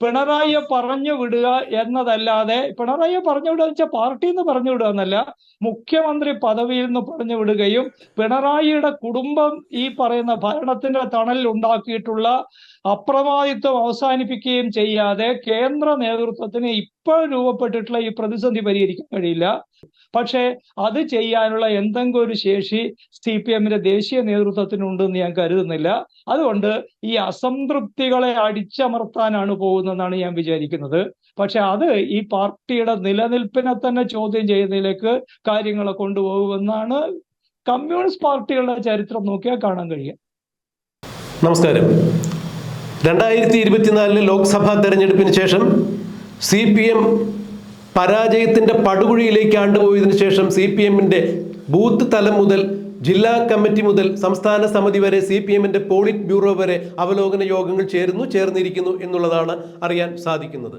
പിണറായിയെ പറഞ്ഞു വിടുക എന്നതല്ലാതെ പിണറായിയെ പറഞ്ഞു വിടുക വെച്ചാൽ പാർട്ടിയിൽ നിന്ന് പറഞ്ഞു വിടുക എന്നല്ല മുഖ്യമന്ത്രി പദവിയിൽ നിന്ന് പറഞ്ഞു വിടുകയും പിണറായിയുടെ കുടുംബം ഈ പറയുന്ന ഭരണത്തിന്റെ തണലിൽ ഉണ്ടാക്കിയിട്ടുള്ള അപ്രമാദിത്വം അവസാനിപ്പിക്കുകയും ചെയ്യാതെ കേന്ദ്ര നേതൃത്വത്തിന് ഇപ്പോൾ രൂപപ്പെട്ടിട്ടുള്ള ഈ പ്രതിസന്ധി പരിഹരിക്കാൻ കഴിയില്ല. പക്ഷേ അത് ചെയ്യാനുള്ള എന്തെങ്കിലും ഒരു ശേഷി സി പി എമ്മിന്റെ ദേശീയ നേതൃത്വത്തിനുണ്ടെന്ന് ഞാൻ കരുതുന്നില്ല. അതുകൊണ്ട് ഈ അസംതൃപ്തികളെ അടിച്ചമർത്താനാണ് പോകുന്നതെന്നാണ് ഞാൻ വിചാരിക്കുന്നത്. പക്ഷെ അത് ഈ പാർട്ടിയുടെ നിലനിൽപ്പിനെ തന്നെ ചോദ്യം ചെയ്യുന്നതിലേക്ക് കാര്യങ്ങളെ കൊണ്ടുപോകുമെന്നാണ് കമ്മ്യൂണിസ്റ്റ് പാർട്ടികളുടെ ചരിത്രം നോക്കിയാൽ കാണാൻ കഴിയുക നമസ്കാരം. രണ്ടായിരത്തി ഇരുപത്തിനാലിലെ ലോക്സഭാ തെരഞ്ഞെടുപ്പിന് ശേഷം സി പി എം പരാജയത്തിന്റെ പടുകുഴിയിലേക്ക് ആണ്ടുപോയതിനു ശേഷം സി പി എമ്മിന്റെ ബൂത്ത് തലം മുതൽ ജില്ലാ കമ്മിറ്റി മുതൽ സംസ്ഥാന സമിതി വരെ സി പി എമ്മിന്റെ പോളിറ്റ് ബ്യൂറോ വരെ അവലോകന യോഗങ്ങൾ ചേരുന്നു ചേർന്നിരിക്കുന്നു എന്നുള്ളതാണ് അറിയാൻ സാധിക്കുന്നത്.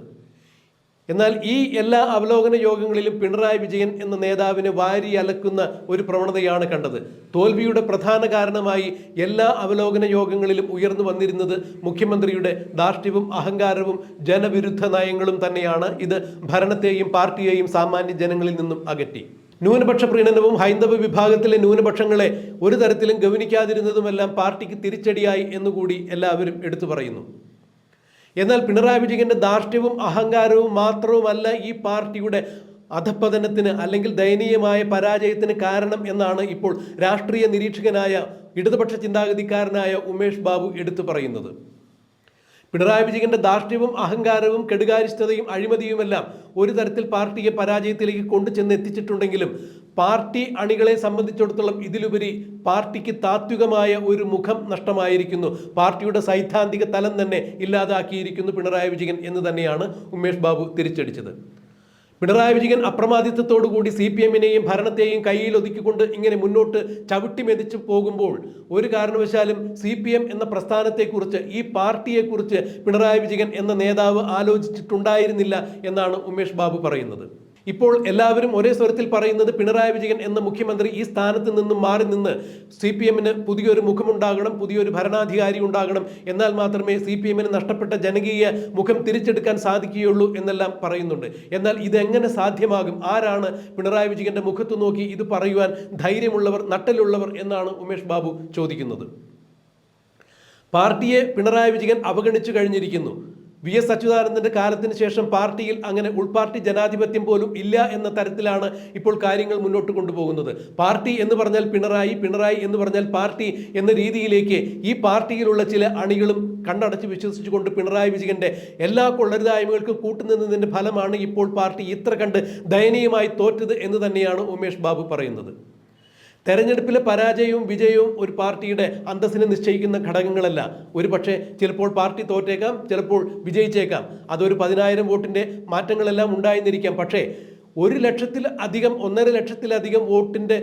എന്നാൽ ഈ എല്ലാ അവലോകന യോഗങ്ങളിലും പിണറായി വിജയൻ എന്ന നേതാവിനെ വാരി അലക്കുന്ന ഒരു പ്രവണതയാണ് കണ്ടത്. തോൽവിയുടെ പ്രധാന കാരണമായി എല്ലാ അവലോകന യോഗങ്ങളിലും ഉയർന്നു വന്നിരുന്നത് മുഖ്യമന്ത്രിയുടെ ദാർഷ്ട്യവും അഹങ്കാരവും ജനവിരുദ്ധ നയങ്ങളും തന്നെയാണ്. ഇത് ഭരണത്തെയും പാർട്ടിയെയും സാമാന്യ ജനങ്ങളിൽ നിന്നും അകറ്റി. ന്യൂനപക്ഷ പ്രീണനവും ഹൈന്ദവ വിഭാഗത്തിലെ ന്യൂനപക്ഷങ്ങളെ ഒരു തരത്തിലും ഗവനിക്കാതിരുന്നതുമെല്ലാം പാർട്ടിക്ക് തിരിച്ചടിയായി എന്നുകൂടി എല്ലാവരും എടുത്തു പറയുന്നു. എന്നാൽ പിണറായി വിജയന്റെ ധാർഷ്ട്യവും അഹങ്കാരവും മാത്രവുമല്ല ഈ പാർട്ടിയുടെ അധപ്പതനത്തിന് അല്ലെങ്കിൽ ദയനീയമായ പരാജയത്തിന് കാരണം എന്നാണ് ഇപ്പോൾ രാഷ്ട്രീയ നിരീക്ഷകനായ ഇടതുപക്ഷ ചിന്താഗതിക്കാരനായ ഉമേഷ് ബാബു എടുത്തു പറയുന്നത്. പിണറായി വിജയന്റെ ധാർഷ്ട്യവും അഹങ്കാരവും കെടുകാരിഷ്ഠതയും അഴിമതിയുമെല്ലാം ഒരു തരത്തിൽ പാർട്ടിയെ പരാജയത്തിലേക്ക് കൊണ്ടുചെന്ന് എത്തിച്ചിട്ടുണ്ടെങ്കിലും പാർട്ടി അണികളെ സംബന്ധിച്ചിടത്തോളം ഇതിലുപരി പാർട്ടിക്ക് താത്വികമായ ഒരു മുഖം നഷ്ടമായിരിക്കുന്നു. പാർട്ടിയുടെ സൈദ്ധാന്തിക തലം തന്നെ ഇല്ലാതാക്കിയിരിക്കുന്നു പിണറായി വിജയൻ എന്ന് തന്നെയാണ് ഉമേഷ് ബാബു തിരിച്ചടിച്ചത്. പിണറായി വിജയൻ അപ്രമാദിത്വത്തോടുകൂടി സി പി എമ്മിനെയും ഭരണത്തെയും കയ്യിൽ ഒതുക്കിക്കൊണ്ട് ഇങ്ങനെ മുന്നോട്ട് ചവിട്ടി മെതിച്ചു പോകുമ്പോൾ ഒരു കാരണവശാലും സി പി എം എന്ന പ്രസ്ഥാനത്തെക്കുറിച്ച് ഈ പാർട്ടിയെക്കുറിച്ച് പിണറായി വിജയൻ എന്ന നേതാവ് ആലോചിച്ചിട്ടുണ്ടായിരുന്നില്ല എന്നാണ് ഉമേഷ് ബാബു പറയുന്നത്. ഇപ്പോൾ എല്ലാവരും ഒരേ സ്വരത്തിൽ പറയുന്നത് പിണറായി വിജയൻ എന്ന മുഖ്യമന്ത്രി ഈ സ്ഥാനത്ത് നിന്നും മാറി നിന്ന് സി പി എമ്മിന് പുതിയൊരു മുഖമുണ്ടാകണം പുതിയൊരു ഭരണാധികാരി ഉണ്ടാകണം. എന്നാൽ മാത്രമേ സി പി എമ്മിന് നഷ്ടപ്പെട്ട ജനകീയ മുഖം തിരിച്ചെടുക്കാൻ സാധിക്കുകയുള്ളൂ എന്നെല്ലാം പറയുന്നുണ്ട്. എന്നാൽ ഇതെങ്ങനെ സാധ്യമാകും? ആരാണ് പിണറായി വിജയന്റെ മുഖത്ത് നോക്കി ഇത് പറയുവാൻ ധൈര്യമുള്ളവർ നട്ടലുള്ളവർ എന്നാണ് ഉമേഷ് ബാബു ചോദിക്കുന്നത്. പാർട്ടിയെ പിണറായി വിജയൻ അവഗണിച്ചു കഴിഞ്ഞിരിക്കുന്നു. വി എസ് അച്യുതാനന്ദന്റെ കാലത്തിന് ശേഷം പാർട്ടിയിൽ അങ്ങനെ ഉൾപാർട്ടി ജനാധിപത്യം പോലും ഇല്ല എന്ന തരത്തിലാണ് ഇപ്പോൾ കാര്യങ്ങൾ മുന്നോട്ട് കൊണ്ടുപോകുന്നത്. പാർട്ടി എന്ന് പറഞ്ഞാൽ പിണറായി പിണറായി എന്ന് പറഞ്ഞാൽ പാർട്ടി എന്ന രീതിയിലേക്ക് ഈ പാർട്ടിയിലുള്ള ചില അണികളും കണ്ണടച്ച് വിശ്വസിച്ചുകൊണ്ട് പിണറായി വിജയന്റെ എല്ലാ കൊള്ളരുതായ്മകൾക്കും കൂട്ടുനിന്നതിന്റെ ഫലമാണ് ഇപ്പോൾ പാർട്ടി ഇത്ര കണ്ട് ദയനീയമായി തോറ്റത് എന്ന് തന്നെയാണ് ഉമേഷ് ബാബു പറയുന്നത്. തെരഞ്ഞെടുപ്പിലെ പരാജയവും വിജയവും ഒരു പാർട്ടിയുടെ അന്തസ്സിനെ നിശ്ചയിക്കുന്ന ഘടകങ്ങളല്ല. ഒരു പക്ഷേ ചിലപ്പോൾ പാർട്ടി തോറ്റേക്കാം ചിലപ്പോൾ വിജയിച്ചേക്കാം. അതൊരു പതിനായിരം വോട്ടിന്റെ മാറ്റങ്ങളെല്ലാം ഉണ്ടായിരുന്നിരിക്കാം പക്ഷേ ഒരു ലക്ഷത്തിൽ അധികം ഒന്നര ലക്ഷത്തിലധികം വോട്ടിന്റെ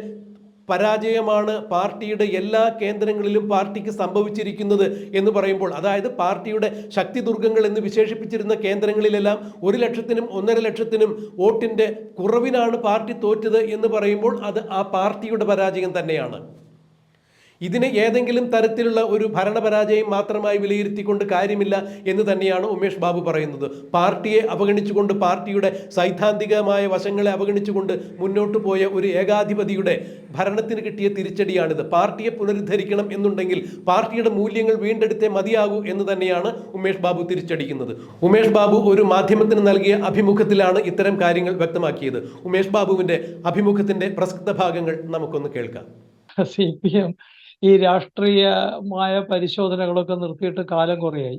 പരാജയമാണ് പാർട്ടിയുടെ എല്ലാ കേന്ദ്രങ്ങളിലും പാർട്ടിക്ക് സംഭവിച്ചിരിക്കുന്നത് എന്ന് പറയുമ്പോൾ അതായത് പാർട്ടിയുടെ ശക്തി ദുർഗങ്ങൾ എന്ന് വിശേഷിപ്പിച്ചിരുന്ന കേന്ദ്രങ്ങളിലെല്ലാം ഒരു ലക്ഷത്തിനും ഒന്നര ലക്ഷത്തിനും വോട്ടിന്റെ കുറവിനാണ് പാർട്ടി തോറ്റത് എന്ന് പറയുമ്പോൾ അത് ആ പാർട്ടിയുടെ പരാജയം തന്നെയാണ്. ഇതിനെ ഏതെങ്കിലും തരത്തിലുള്ള ഒരു ഭരണപരാജയം മാത്രമായി വിലയിരുത്തിക്കൊണ്ട് കാര്യമില്ല എന്ന് തന്നെയാണ് ഉമേഷ് ബാബു പറയുന്നത്. പാർട്ടിയെ അവഗണിച്ചുകൊണ്ട് പാർട്ടിയുടെ സൈദ്ധാന്തികമായ വശങ്ങളെ അവഗണിച്ചുകൊണ്ട് മുന്നോട്ട് പോയ ഒരു ഏകാധിപതിയുടെ ഭരണത്തിന് കിട്ടിയ തിരിച്ചടിയാണിത്. പാർട്ടിയെ പുനരുദ്ധരിക്കണം എന്നുണ്ടെങ്കിൽ പാർട്ടിയുടെ മൂല്യങ്ങൾ വീണ്ടെടുത്തേ മതിയാകൂ എന്ന് തന്നെയാണ് ഉമേഷ് ബാബു തിരിച്ചടിക്കുന്നത്. ഉമേഷ് ബാബു ഒരു മാധ്യമത്തിന് നൽകിയ അഭിമുഖത്തിലാണ് ഇത്തരം കാര്യങ്ങൾ വ്യക്തമാക്കിയത്. ഉമേഷ് ബാബുവിന്റെ അഭിമുഖത്തിന്റെ പ്രസക്ത ഭാഗങ്ങൾ നമുക്കൊന്ന് കേൾക്കാം. സി പി എം ഈ രാഷ്ട്രീയമായ പരിശോധനകളൊക്കെ നിർത്തിയിട്ട് കാലം കുറയായി.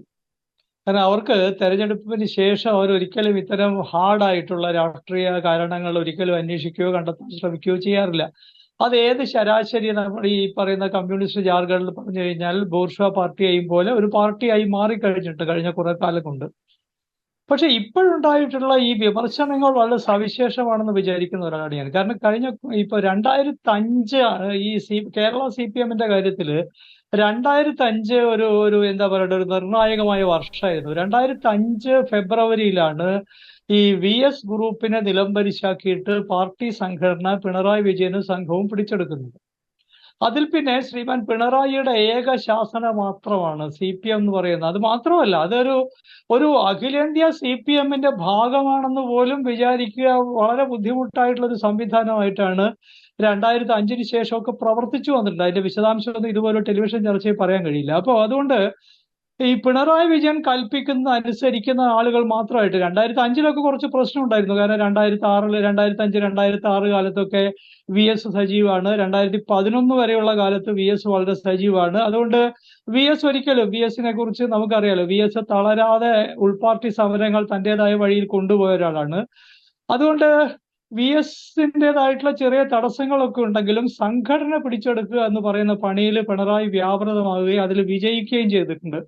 കാരണം അവർക്ക് തെരഞ്ഞെടുപ്പിന് ശേഷം അവർ ഒരിക്കലും ഇത്തരം ഹാർഡായിട്ടുള്ള രാഷ്ട്രീയ കാരണങ്ങൾ ഒരിക്കലും അന്വേഷിക്കുകയോ കണ്ടെത്താൻ ശ്രമിക്കുകയോ ചെയ്യാറില്ല. അത് ഏത് ശരാശരി നമ്മൾ ഈ പറയുന്ന കമ്മ്യൂണിസ്റ്റ് ജാർഖണ്ഡിൽ പറഞ്ഞു കഴിഞ്ഞാൽ ബോർഷ പാർട്ടിയെയും പോലെ ഒരു പാർട്ടിയായി മാറിക്കഴിഞ്ഞിട്ട് കഴിഞ്ഞ കുറെ കാലം കൊണ്ട് പക്ഷെ ഇപ്പോഴുണ്ടായിട്ടുള്ള ഈ വിമർശനങ്ങൾ വളരെ സവിശേഷമാണെന്ന് വിചാരിക്കുന്ന ഒരാളാണ് ഞാൻ. കാരണം കഴിഞ്ഞ ഇപ്പൊ രണ്ടായിരത്തി അഞ്ച് ഈ സി കേരള സി പി എമ്മിന്റെ കാര്യത്തിൽ രണ്ടായിരത്തി അഞ്ച് ഒരു ഒരു എന്താ പറയുക ഒരു നിർണായകമായ വർഷമായിരുന്നു. രണ്ടായിരത്തി അഞ്ച് ഫെബ്രുവരിയിലാണ് ഈ വി എസ് ഗ്രൂപ്പിനെ നിലംപരിശാക്കിയിട്ട് പാർട്ടി സംഘടന പിണറായി വിജയനും സംഘവും പിടിച്ചെടുക്കുന്നത്. അതിൽ പിന്നെ ശ്രീമാൻ പിണറായിയുടെ ഏക ശാസന മാത്രമാണ് സി പി എം എന്ന് പറയുന്നത്. അത് മാത്രമല്ല അതൊരു ഒരു അഖിലേന്ത്യാ സി പി എമ്മിന്റെ ഭാഗമാണെന്ന് പോലും വിചാരിക്കുക വളരെ ബുദ്ധിമുട്ടായിട്ടുള്ള ഒരു സംവിധാനമായിട്ടാണ് രണ്ടായിരത്തി അഞ്ചിന് ശേഷമൊക്കെ പ്രവർത്തിച്ചു വന്നിട്ടുണ്ട്. അതിന്റെ വിശദാംശമൊന്നും ഇതുപോലെ ടെലിവിഷൻ ചർച്ചയിൽ പറയാൻ കഴിയില്ല. അപ്പോൾ അതുകൊണ്ട് ഈ പിണറായി വിജയൻ കൽപ്പിക്കുന്ന അനുസരിക്കുന്ന ആളുകൾ മാത്രമായിട്ട് രണ്ടായിരത്തി അഞ്ചിലൊക്കെ കുറച്ച് പ്രശ്നം ഉണ്ടായിരുന്നു കാരണം രണ്ടായിരത്തി ആറിൽ രണ്ടായിരത്തി അഞ്ച് രണ്ടായിരത്തി ആറ് കാലത്തൊക്കെ വി എസ് സജീവാണ്. രണ്ടായിരത്തി പതിനൊന്ന് വരെയുള്ള കാലത്ത് വി എസ് വളരെ സജീവാണ്. അതുകൊണ്ട് വി എസ് ഒരിക്കലും വി എസിനെ കുറിച്ച് നമുക്കറിയാലോ വി എസ് തളരാതെ ഉൾപാർട്ടി സമരങ്ങൾ തന്റേതായ വഴിയിൽ കൊണ്ടുപോയ ഒരാളാണ്. അതുകൊണ്ട് വി എസിന്റെതായിട്ടുള്ള ചെറിയ തടസ്സങ്ങളൊക്കെ ഉണ്ടെങ്കിലും സംഘടന പിടിച്ചെടുക്കുക എന്ന് പറയുന്ന പണിയിൽ പിണറായി വ്യാപൃതമാവുകയും അതിൽ വിജയിക്കുകയും ചെയ്തിട്ടുണ്ട്.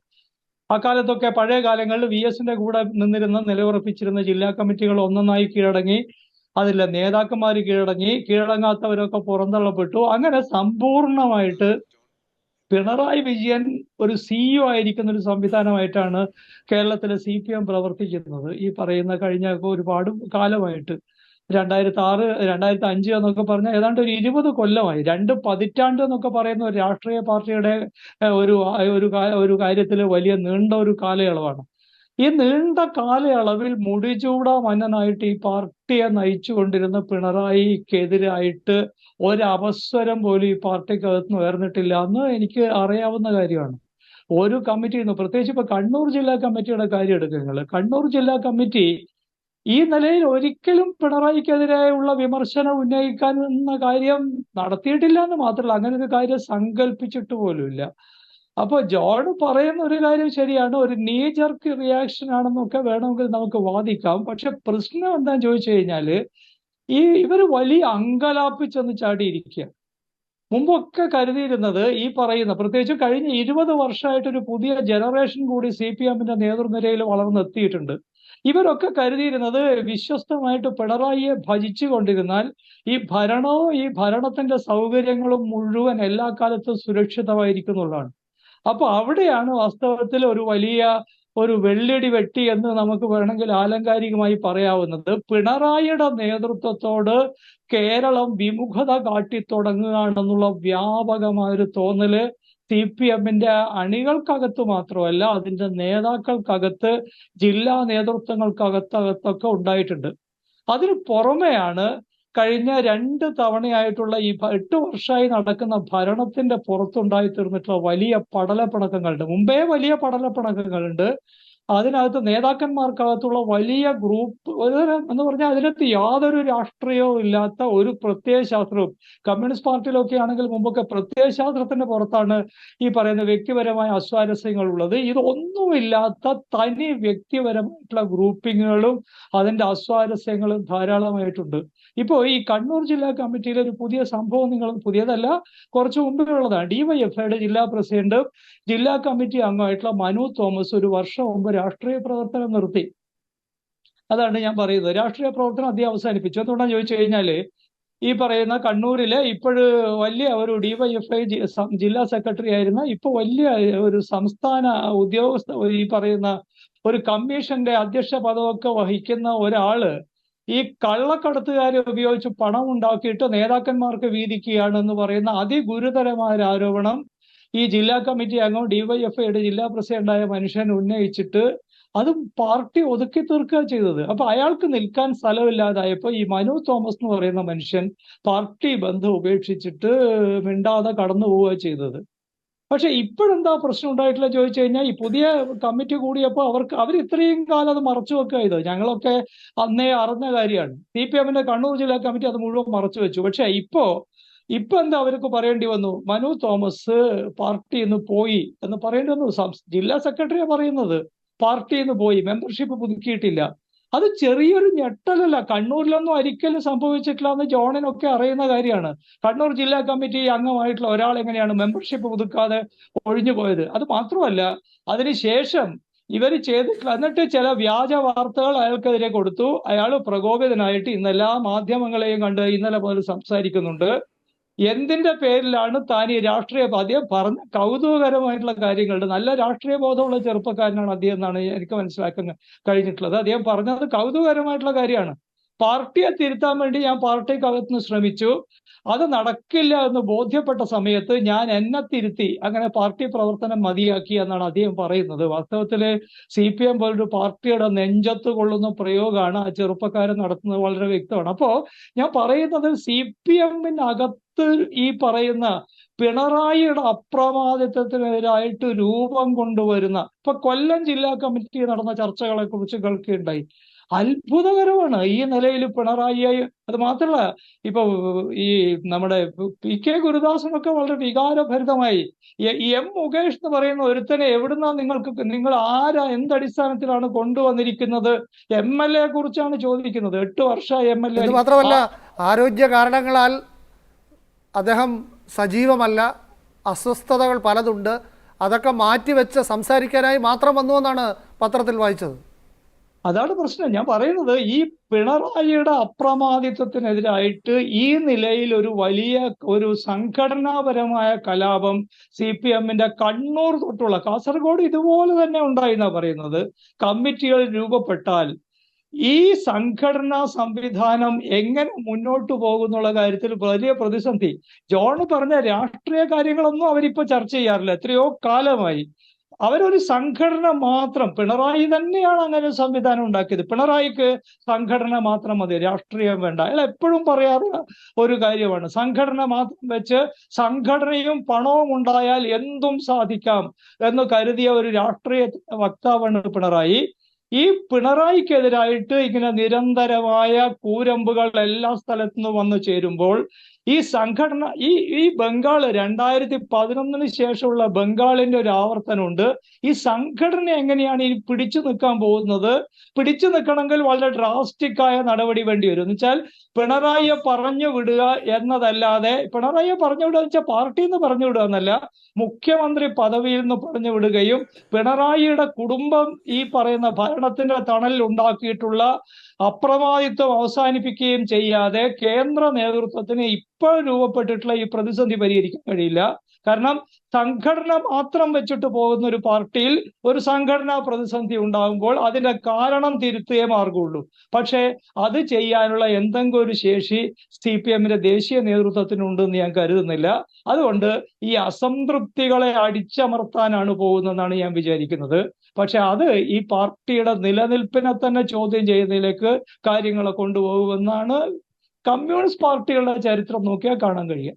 അക്കാലത്തൊക്കെ പഴയ കാലങ്ങളിൽ വി എസിന്റെ കൂടെ നിന്നിരുന്ന നിലയുറപ്പിച്ചിരുന്ന ജില്ലാ കമ്മിറ്റികൾ ഒന്നൊന്നായി കീഴടങ്ങി അതിലെ നേതാക്കന്മാർ കീഴടങ്ങി കീഴടങ്ങാത്തവരൊക്കെ പുറന്തള്ളപ്പെട്ടു. അങ്ങനെ സമ്പൂർണമായിട്ട് പിണറായി വിജയൻ ഒരു സിഇഒ ആയിരിക്കുന്ന ഒരു സംവിധാനമായിട്ടാണ് കേരളത്തിലെ സി പി എം പ്രവർത്തിക്കുന്നത്. ഈ പറയുന്ന കഴിഞ്ഞ ഒരുപാട് കാലമായിട്ട് രണ്ടായിരത്തി ആറ് രണ്ടായിരത്തി അഞ്ച് എന്നൊക്കെ പറഞ്ഞ ഏതാണ്ട് ഒരു ഇരുപത് കൊല്ലമായി. രണ്ട് പതിറ്റാണ്ട് എന്നൊക്കെ പറയുന്ന ഒരു രാഷ്ട്രീയ പാർട്ടിയുടെ ഒരു ഒരു ഒരു കാര്യത്തിൽ വലിയ നീണ്ട ഒരു കാലയളവാണ്. ഈ നീണ്ട കാലയളവിൽ മുടിചൂട മന്നനായിട്ട് ഈ പാർട്ടിയെ നയിച്ചുകൊണ്ടിരുന്ന പിണറായിക്കെതിരായിട്ട് ഒരവസരം പോലും ഈ പാർട്ടിക്കകത്ത് ഉയർന്നിട്ടില്ല എന്ന് എനിക്ക് അറിയാവുന്ന കാര്യമാണ്. ഒരു കമ്മിറ്റിയിൽ നിന്ന് പ്രത്യേകിച്ച് ഇപ്പൊ കണ്ണൂർ ജില്ലാ കമ്മിറ്റിയുടെ കാര്യം എടുക്കുക കണ്ണൂർ ജില്ലാ കമ്മിറ്റി ഈ നിലയിൽ ഒരിക്കലും പിണറായിക്കെതിരെയുള്ള വിമർശനം ഉന്നയിക്കാൻ എന്ന കാര്യം നടത്തിയിട്ടില്ല എന്ന് മാത്രമല്ല അങ്ങനെ ഒരു കാര്യം സങ്കല്പിച്ചിട്ട് പോലുമില്ല അപ്പൊ ജോൺ പറയുന്ന ഒരു കാര്യം ശരിയാണ് ഒരു നീജർക്ക് റിയാക്ഷൻ ആണെന്നൊക്കെ വേണമെങ്കിൽ നമുക്ക് വാദിക്കാം. പക്ഷെ പ്രശ്നം എന്താന്ന് ചോദിച്ചു കഴിഞ്ഞാൽ ഈ ഇവർ വലിയ അങ്കലാപ്പിച്ചെന്ന് ചാടിയിരിക്കുക. മുമ്പൊക്കെ കരുതിയിരുന്നത് ഈ പറയുന്ന പ്രത്യേകിച്ച് കഴിഞ്ഞ ഇരുപത് വർഷമായിട്ട് ഒരു പുതിയ ജനറേഷൻ കൂടി സി പി എമ്മിന്റെ നേതൃനിരയിൽ വളർന്നെത്തിയിട്ടുണ്ട്. ഇവരൊക്കെ കരുതിയിരുന്നത് വിശ്വസ്തമായിട്ട് പിണറായിയെ ഭജിച്ചു കൊണ്ടിരുന്നാൽ ഈ ഭരണവും ഈ ഭരണത്തിന്റെ സൗകര്യങ്ങളും മുഴുവൻ എല്ലാ കാലത്തും സുരക്ഷിതമായിരിക്കും എന്നുള്ളതാണ്. അപ്പൊ അവിടെയാണ് വാസ്തവത്തിൽ ഒരു വലിയ ഒരു വെള്ളിടി വെട്ടി എന്ന് നമുക്ക് വേണമെങ്കിൽ ആലങ്കാരികമായി പറയാവുന്നത്. പിണറായിയുടെ നേതൃത്വത്തോട് കേരളം വിമുഖത കാട്ടി തുടങ്ങുകയാണെന്നുള്ള വ്യാപകമായ ഒരു തോന്നൽ സി പി എമ്മിന്റെ അണികൾക്കകത്ത് മാത്രമല്ല അതിന്റെ നേതാക്കൾക്കകത്ത് ജില്ലാ നേതൃത്വങ്ങൾക്കകത്തകത്തൊക്കെ ഉണ്ടായിട്ടുണ്ട്. അതിന് പുറമെയാണ് കഴിഞ്ഞ രണ്ട് തവണയായിട്ടുള്ള ഈ എട്ട് വർഷമായി നടക്കുന്ന ഭരണത്തിന്റെ പുറത്തുണ്ടായി തീർന്നിട്ടുള്ള വലിയ പടലപ്പിണക്കങ്ങളുണ്ട്. മുമ്പേ വലിയ പടലപ്പിണക്കങ്ങളുണ്ട്. അതിനകത്ത് നേതാക്കന്മാർക്കകത്തുള്ള വലിയ ഗ്രൂപ്പ് എന്ന് പറഞ്ഞാൽ അതിനകത്ത് യാതൊരു രാഷ്ട്രീയവും ഇല്ലാത്ത ഒരു പ്രത്യയശാസ്ത്രവും കമ്മ്യൂണിസ്റ്റ് പാർട്ടിയിലൊക്കെ ആണെങ്കിൽ മുമ്പൊക്കെ പ്രത്യയശാസ്ത്രത്തിന്റെ പുറത്താണ് ഈ പറയുന്ന വ്യക്തിപരമായ അസ്വാരസ്യങ്ങൾ ഉള്ളത് ഇതൊന്നുമില്ലാത്ത തനി വ്യക്തിപരമായിട്ടുള്ള ഗ്രൂപ്പിങ്ങുകളും അതിന്റെ അസ്വാരസ്യങ്ങളും ധാരാളമായിട്ടുണ്ട്. ഇപ്പോൾ ഈ കണ്ണൂർ ജില്ലാ കമ്മിറ്റിയിലെ ഒരു പുതിയ സംഭവം നിങ്ങൾ പുതിയതല്ല കുറച്ച് മുമ്പേ ഉള്ളതാണ് ഡിവൈഎഫ്ഐയുടെ ജില്ലാ പ്രസിഡന്റും ജില്ലാ കമ്മിറ്റി അംഗമായിട്ടുള്ള മനു തോമസ് ഒരു വർഷം മുമ്പ് രാഷ്ട്രീയ പ്രവർത്തനം നിർത്തി. അതാണ് ഞാൻ പറയുന്നത്. രാഷ്ട്രീയ പ്രവർത്തനം അദ്ദേഹം അവസാനിപ്പിച്ചു. എന്തുകൊണ്ടാണ് ചോദിച്ചു കഴിഞ്ഞാൽ ഈ പറയുന്ന കണ്ണൂരിലെ ഇപ്പോഴ് വലിയ ഒരു ഡിവൈഎഫ്ഐ ജില്ലാ സെക്രട്ടറി ആയിരുന്ന ഇപ്പൊ വലിയ ഒരു സംസ്ഥാന ഉദ്യോഗസ്ഥ ഈ പറയുന്ന ഒരു കമ്മീഷന്റെ അധ്യക്ഷ പദമൊക്കെ വഹിക്കുന്ന ഒരാൾ ഈ കള്ളക്കടത്തുകാരെ ഉപയോഗിച്ച് പണം ഉണ്ടാക്കിയിട്ട് നേതാക്കന്മാർക്ക് വീതിക്കുകയാണെന്ന് പറയുന്ന അതിഗുരുതരമായ ആരോപണം ഈ ജില്ലാ കമ്മിറ്റി അംഗം ഡിവൈഎഫ്ഐയുടെ ജില്ലാ പ്രസിഡന്റായ മനുഷ്യൻ ഉന്നയിച്ചിട്ട് അത് പാർട്ടി ഒതുക്കി തീർക്കുക ചെയ്തത്. അപ്പൊ അയാൾക്ക് നിൽക്കാൻ സ്ഥലമില്ലാതായപ്പോ ഈ മനു തോമസ് എന്ന് പറയുന്ന മനുഷ്യൻ പാർട്ടി ബന്ധം ഉപേക്ഷിച്ചിട്ട് മിണ്ടാതെ കടന്നു പോവുക ചെയ്തത്. പക്ഷെ ഇപ്പോഴെന്താ പ്രശ്നം ഉണ്ടായിട്ടില്ല ചോദിച്ചു കഴിഞ്ഞാൽ ഈ പുതിയ കമ്മിറ്റി കൂടിയപ്പോൾ അവർക്ക് അവർ ഇത്രയും കാലം അത് മറച്ചു വെക്കുക ചെയ്തത് ഞങ്ങളൊക്കെ അന്നേ അറിഞ്ഞ കാര്യമാണ്. സി പി എമ്മിന്റെ കണ്ണൂർ ജില്ലാ കമ്മിറ്റി അത് മുഴുവൻ മറച്ചു വെച്ചു. പക്ഷെ ഇപ്പോ ഇപ്പൊ എന്താ അവർക്ക് പറയേണ്ടി വന്നു? മനു തോമസ് പാർട്ടിയിൽ നിന്ന് പോയി എന്ന് പറയേണ്ടി വന്നു. ജില്ലാ സെക്രട്ടറിയാ പറയുന്നത്. പാർട്ടിയിൽ നിന്ന് പോയി. മെമ്പർഷിപ്പ് പുതുക്കിയിട്ടില്ല. അത് ചെറിയൊരു ഞെട്ടലല്ല. കണ്ണൂരിലൊന്നും ഒരിക്കലും സംഭവിച്ചിട്ടില്ല എന്ന് ജോണിനൊക്കെ അറിയുന്ന കാര്യമാണ്. കണ്ണൂർ ജില്ലാ കമ്മിറ്റി അംഗമായിട്ടുള്ള ഒരാൾ എങ്ങനെയാണ് മെമ്പർഷിപ്പ് പുതുക്കാതെ ഒഴിഞ്ഞു പോയത്? അത് മാത്രമല്ല അതിനുശേഷം ഇവർ ചെയ്തിട്ടില്ല എന്നിട്ട് ചില വ്യാജ വാർത്തകൾ അയാൾക്കെതിരെ കൊടുത്തു. അയാൾ പ്രകോപിതനായിട്ട് ഇന്നെല്ലാ മാധ്യമങ്ങളെയും കണ്ട് ഇന്നലെ മുതൽ സംസാരിക്കുന്നുണ്ട്. എന്തിന്റെ പേരിലാണ് താൻ ഈ രാഷ്ട്രീയ അദ്ദേഹം പറഞ്ഞ കൗതുകകരമായിട്ടുള്ള കാര്യങ്ങളുണ്ട് നല്ല രാഷ്ട്രീയ ബോധമുള്ള ചെറുപ്പക്കാരനാണ് അദ്ദേഹം എന്നാണ് എനിക്ക് മനസ്സിലാക്കാൻ കഴിഞ്ഞിട്ടുള്ളത്. അദ്ദേഹം പറഞ്ഞത് കൗതുകകരമായിട്ടുള്ള കാര്യമാണ്. പാർട്ടിയെ തിരുത്താൻ വേണ്ടി ഞാൻ പാർട്ടിക്കകത്തുനിന്ന് ശ്രമിച്ചു. അത് നടക്കില്ല എന്ന് ബോധ്യപ്പെട്ട സമയത്ത് ഞാൻ എന്നെ തിരുത്തി അങ്ങനെ പാർട്ടി പ്രവർത്തനം മതിയാക്കി എന്നാണ് അദ്ദേഹം പറയുന്നത്. വാസ്തവത്തിൽ സി പി എം പോലൊരു പാർട്ടിയുടെ നെഞ്ചത്ത് കൊള്ളുന്ന പ്രയോഗമാണ് ആ ചെറുപ്പക്കാരൻ നടത്തുന്നത് വളരെ വ്യക്തമാണ്. അപ്പോൾ ഞാൻ പറയുന്നത് സി പി എമ്മിനകത്ത് ഈ പറയുന്ന പിണറായിയുടെ അപ്രമാദിത്വത്തിനെതിരായിട്ട് രൂപം കൊണ്ടുവരുന്ന ഇപ്പൊ കൊല്ലം ജില്ലാ കമ്മിറ്റി നടന്ന ചർച്ചകളെ കുറിച്ച് കേൾക്കുകയുണ്ടായി അത്ഭുതകരമാണ്. ഈ നിലയിൽ പിണറായി അത് മാത്രമല്ല ഇപ്പൊ ഈ നമ്മുടെ പി കെ ഗുരുദാസനൊക്കെ വളരെ വികാരഭരിതമായി. എം മുകേഷ് എന്ന് പറയുന്ന ഒരുത്തനെ എവിടുന്നാ നിങ്ങൾക്ക് നിങ്ങൾ ആരാ എന്തടിസ്ഥാനത്തിലാണ് കൊണ്ടുവന്നിരിക്കുന്നത്? എം എൽ എ കുറിച്ചാണ് ചോദിക്കുന്നത്. എട്ട് വർഷ എം എൽ എ മാത്രമല്ല ആരോഗ്യ കാരണങ്ങളാൽ അദ്ദേഹം സജീവമല്ല അസ്വസ്ഥതകൾ പലതുണ്ട്. അതൊക്കെ മാറ്റിവെച്ച് സംസാരിക്കാനായി മാത്രം വന്നു എന്നാണ് പത്രത്തിൽ വായിച്ചത്. അതാണ് പ്രശ്നം. ഞാൻ പറയുന്നത് ഈ പിണറായിയുടെ അപ്രമാദിത്വത്തിനെതിരായിട്ട് ഈ നിലയിൽ ഒരു വലിയ ഒരു സംഘടനാപരമായ കലാപം സി പി എമ്മിന്റെ കണ്ണൂർ തൊട്ടുള്ള കാസർഗോഡ് ഇതുപോലെ തന്നെ ഉണ്ടായി പറയുന്നത്. കമ്മിറ്റികൾ രൂപപ്പെട്ടാൽ ഈ സംഘടനാ സംവിധാനം എങ്ങനെ മുന്നോട്ട് പോകുന്നുള്ള കാര്യത്തിൽ വലിയ പ്രതിസന്ധി. ജോൺ പറഞ്ഞ രാഷ്ട്രീയ കാര്യങ്ങളൊന്നും അവരിപ്പോ ചർച്ച ചെയ്യാറില്ല. എത്രയോ കാലമായി അവരൊരു സംഘടന മാത്രം പിണറായി തന്നെയാണ് അങ്ങനെ ഒരു സംവിധാനം ഉണ്ടാക്കിയത്. പിണറായിക്ക് സംഘടന മാത്രം മതി രാഷ്ട്രീയം വേണ്ട. അയാൾ എപ്പോഴും പറയാറുള്ള ഒരു കാര്യമാണ് സംഘടന മാത്രം വെച്ച് സംഘടനയും പണവും ഉണ്ടായാൽ എന്തും സാധിക്കാം എന്ന് കരുതിയ ഒരു രാഷ്ട്രീയ വക്താവാണ് പിണറായി. ഈ പിണറായിക്കെതിരായിട്ട് ഇങ്ങനെ നിരന്തരമായ കൂരമ്പുകൾ എല്ലാ സ്ഥലത്തു നിന്ന് വന്നു ചേരുമ്പോൾ ഈ സംഘടന ഈ ഈ ബംഗാൾ രണ്ടായിരത്തി പതിനൊന്നിന് ശേഷമുള്ള ബംഗാളിന്റെ ഒരു ആവർത്തനമുണ്ട്. ഈ സംഘടന എങ്ങനെയാണ് ഇനി പിടിച്ചു നിൽക്കാൻ പോകുന്നത്? പിടിച്ചു നിൽക്കണമെങ്കിൽ വളരെ ഡ്രാസ്റ്റിക് ആയ നടപടി വേണ്ടി വരും. എന്ന് വെച്ചാൽ പിണറായിയെ പറഞ്ഞു വിടുക എന്നതല്ലാതെ പിണറായിയെ പറഞ്ഞു വിടുക എന്ന് വെച്ചാൽ പാർട്ടിയിൽ നിന്ന് പറഞ്ഞു വിടുക എന്നല്ല മുഖ്യമന്ത്രി പദവിയിൽ നിന്ന് പറഞ്ഞു വിടുകയും പിണറായിയുടെ കുടുംബം ഈ പറയുന്ന ഭരണത്തിന്റെ തണലിൽ ഉണ്ടാക്കിയിട്ടുള്ള അപ്രമാദിത്വം അവസാനിപ്പിക്കുകയും ചെയ്യാതെ കേന്ദ്ര നേതൃത്വത്തിന് ഇപ്പോൾ രൂപപ്പെട്ടിട്ടുള്ള ഈ പ്രതിസന്ധി പരിഹരിക്കാൻ കഴിയില്ല. കാരണം സംഘടന മാത്രം വെച്ചിട്ട് പോകുന്ന ഒരു പാർട്ടിയിൽ ഒരു സംഘടനാ പ്രതിസന്ധി ഉണ്ടാകുമ്പോൾ അതിന്റെ കാരണം തിരുത്തേ മാർഗമുള്ളൂ. പക്ഷേ അത് ചെയ്യാനുള്ള എന്തെങ്കിലും ഒരു ശേഷി സി പി എമ്മിന്റെ ദേശീയ നേതൃത്വത്തിനുണ്ടെന്ന് ഞാൻ കരുതുന്നില്ല. അതുകൊണ്ട് ഈ അസംതൃപ്തികളെ അടിച്ചമർത്താനാണ് പോകുന്നതെന്നാണ് ഞാൻ വിചാരിക്കുന്നത്. പക്ഷെ അത് ഈ പാർട്ടിയുടെ നിലനിൽപ്പിനെ തന്നെ ചോദ്യം ചെയ്യുന്നതിലേക്ക് കാര്യങ്ങളെ കൊണ്ടുപോകുമെന്നാണ് കമ്മ്യൂണിസ്റ്റ് പാർട്ടികളുടെ ചരിത്രം നോക്കിയാൽ കാണാൻ കഴിയുക